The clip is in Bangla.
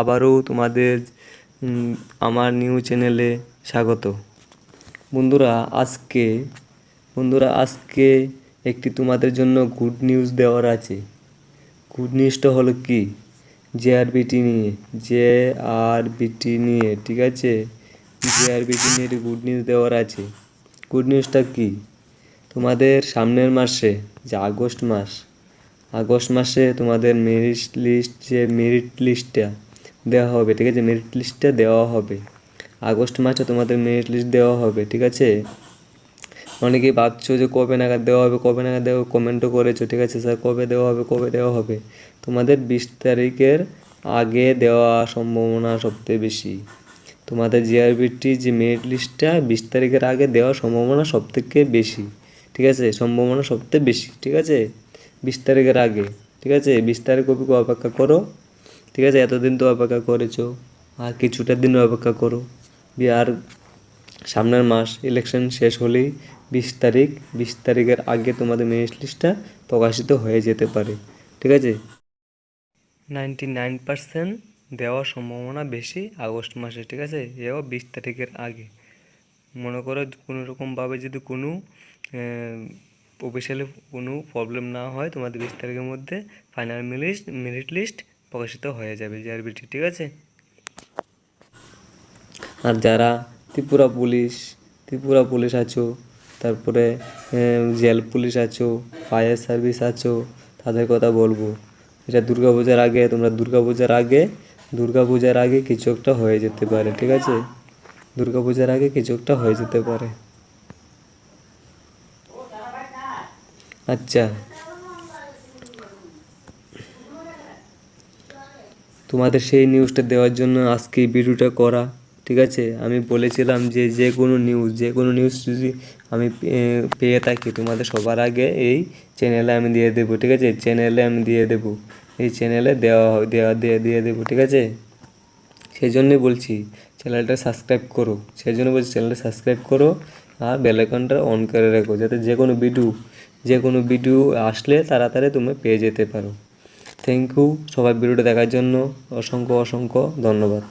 আবারও তোমাদের আমার নিউ চ্যানেলে স্বাগত। বন্ধুরা, আজকে বন্ধুরা, আজকে একটি তোমাদের জন্য গুড নিউজ দেওয়ার আছে। গুড নিউজটা হলো কি? জে আর বিটি নিয়ে জে আর বিটি নিয়ে, ঠিক আছে? জে আর বিটি নিয়ে একটি গুড নিউজ দেওয়ার আছে। গুড নিউজটা কি? তোমাদের সামনের মাসে, যে আগস্ট মাস, আগস্ট মাসে তোমাদের মেরিট লিস্ট যে মেরিট লিস্টটা দেওয়া হবে, ঠিক আছে? মেরিট লিস্টটা দেওয়া হবে। আগস্ট মাসে তোমাদের মেরিট লিস্ট দেওয়া হবে, ঠিক আছে? অনেকেই ভাবছ যে কবে নাগাদ দেওয়া হবে, কবে নাগাদ দেওয়া কমেন্টও করেছ, ঠিক আছে স্যার কবে দেওয়া হবে, কবে দেওয়া হবে? তোমাদের বিশ তারিখের আগে দেওয়া সম্ভাবনা সবথেকে বেশি। তোমাদের জিআরবিটি যে মেরিট লিস্টটা বিশ তারিখের আগে দেওয়ার সম্ভাবনা সবথেকে বেশি, ঠিক আছে? সম্ভাবনা সবথেকে বেশি, ঠিক আছে? বিশ তারিখের আগে, ঠিক আছে? বিশ তারিখ অপেক্ষা করো। ঠিক আছে, এতদিন তো অপেক্ষা করেছ, আর কিছুটা দিন অপেক্ষা করো। আর সামনের মাস ইলেকশন শেষ হলেই বিশ তারিখ, বিশ তারিখের আগে তোমাদের মেরিট লিস্টটা প্রকাশিত হয়ে যেতে পারে, ঠিক আছে? নাইনটি নাইন পার্সেন্ট দেওয়ার সম্ভাবনা বেশি আগস্ট মাসে, ঠিক আছে? এও বিশ তারিখের আগে। মনে করো কোনো রকমভাবে যদি কোনো অফিসিয়ালি কোনো প্রবলেম না হয়, তোমাদের বিশ তারিখের মধ্যে ফাইনাল মেরিট লিস্ট প্রকাশিত হয়ে যাবে জিআরবিটি ঠিক আছে? আর যারা ত্রিপুরা পুলিশ ত্রিপুরা পুলিশ আছো, তারপরে জেল পুলিশ আছো, ফায়ার সার্ভিস আছো, তাদের কথা বলব। এটা দুর্গা পূজার আগে, তোমরা দুর্গা পূজার আগে দুর্গা পূজার আগে কিছু একটা হয়ে যেতে পারে, ঠিক আছে? দুর্গা পূজার আগে কিছু একটা হয়ে যেতে পারে। আচ্ছা। তোমাদের সেই নিউজটা দেওয়ার জন্য আজকে ভিডিওটা করা, ঠিক আছে? আমি বলেছিলাম যে যে কোনো নিউজ যে কোনো নিউজ যদি আমি পেয়ে থাকি, তোমাদের সবার আগে এই চ্যানেলে আমি দিয়ে দেবো, ঠিক আছে? চ্যানেলে আমি দিয়ে দেবো। এই চ্যানেলে দেওয়া দেওয়া, দিয়ে দিয়ে দেবো, ঠিক আছে? সেই জন্যই বলছি চ্যানেলটা সাবস্ক্রাইব করো। সেই জন্য বলছি চ্যানেলটা সাবস্ক্রাইব করো আর বেল আইকনটা অন করে রাখো, যাতে যে কোনো ভিডিও যে কোনো ভিডিও আসলে তাড়াতাড়ি তুমি পেয়ে যেতে পারো। থ্যাংক ইউ সবাই ভিডিওটা দেখার জন্য অসংখ্য অসংখ্য ধন্যবাদ।